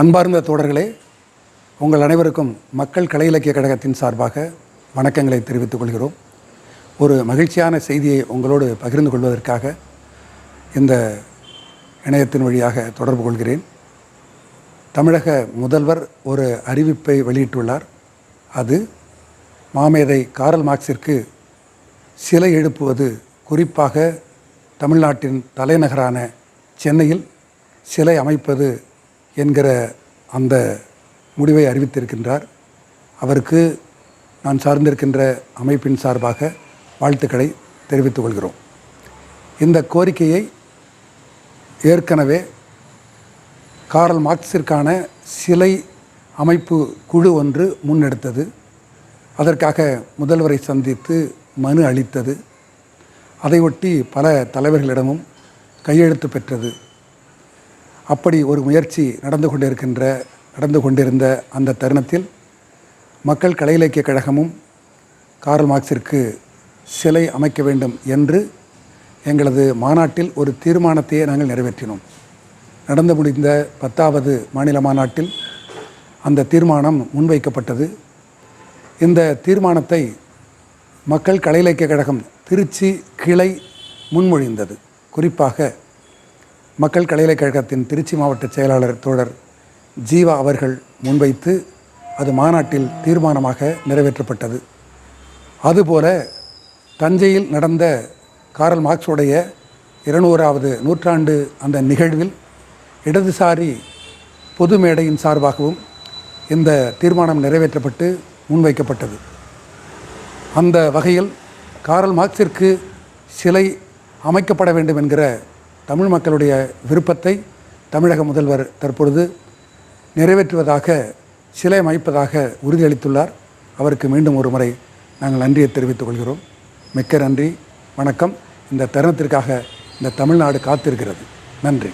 அன்பார்ந்த தோழர்களே உங்கள் அனைவருக்கும் மக்கள் கலை இலக்கிய கழகத்தின் சார்பாக வணக்கங்களை தெரிவித்துக் கொள்கிறோம். ஒரு மகிழ்ச்சியான செய்தியை உங்களோடு பகிர்ந்து கொள்வதற்காக இந்த இணையத்தின் வழியாக தொடர்பு கொள்கிறேன். தமிழக முதல்வர் ஒரு அறிவிப்பை வெளியிட்டுள்ளார். அது மாமேதை காரல் மார்க்சிற்கு சிலை எழுப்புவது குறிப்பாக தமிழ்நாட்டின் தலைநகரான சென்னையில் சிலை அமைப்பது என்கிற அந்த முடிவை அறிவித்திருக்கின்றார். அவருக்கு நான் சார்ந்திருக்கின்ற அமைப்பின் சார்பாக வாழ்த்துக்களை தெரிவித்துக் கொள்கிறோம். இந்த கோரிக்கையை ஏற்கனவே காரல் மார்க்ஸிற்கான சிலை அமைப்பு குழு ஒன்று முன்னெடுத்தது. அதற்காக முதல்வரை சந்தித்து மனு அளித்தது. அதையொட்டி பல தலைவர்களிடமும் கையெழுத்து பெற்றது. அப்படி ஒரு முயற்சி நடந்து கொண்டிருக்கின்ற நடந்து கொண்டிருந்த அந்த தருணத்தில் மக்கள் கலை இலக்கிய கழகமும் காரல் மார்க்ஸிற்கு சிலை அமைக்க வேண்டும் என்று எங்களது மாநாட்டில் ஒரு தீர்மானத்தையே நாங்கள் நிறைவேற்றினோம். நடந்து முடிந்த பத்தாவது மாநில மாநாட்டில் அந்த தீர்மானம் முன்வைக்கப்பட்டது. இந்த தீர்மானத்தை மக்கள் கலை இலக்கிய கழகம் திருச்சி கிளை முன்மொழிந்தது. குறிப்பாக மக்கள் கலை கழகத்தின் திருச்சி மாவட்ட செயலாளர் தோழர் ஜீவா அவர்கள் முன்வைத்து அது மாநாட்டில் தீர்மானமாக நிறைவேற்றப்பட்டது. அதுபோல தஞ்சையில் நடந்த காரல் மார்க்ஸுடைய இருநூறாவது நூற்றாண்டு அந்த நிகழ்வில் இடதுசாரி பொது மேடையின் சார்பாகவும் இந்த தீர்மானம் நிறைவேற்றப்பட்டு முன்வைக்கப்பட்டது. அந்த வகையில் காரல் மார்க்ஸிற்கு சிலை அமைக்கப்பட வேண்டும் என்கிற தமிழ் மக்களுடைய விருப்பத்தை தமிழக முதல்வர் தற்பொழுது நிறைவேற்றுவதாக சிலை அமைப்பதாக உறுதியளித்துள்ளார். அவருக்கு மீண்டும் ஒரு முறை நாங்கள் நன்றியை தெரிவித்துக் கொள்கிறோம். மிக்க நன்றி வணக்கம். இந்த தருணத்திற்காக இந்த தமிழ்நாடு காத்திருக்கிறது. நன்றி.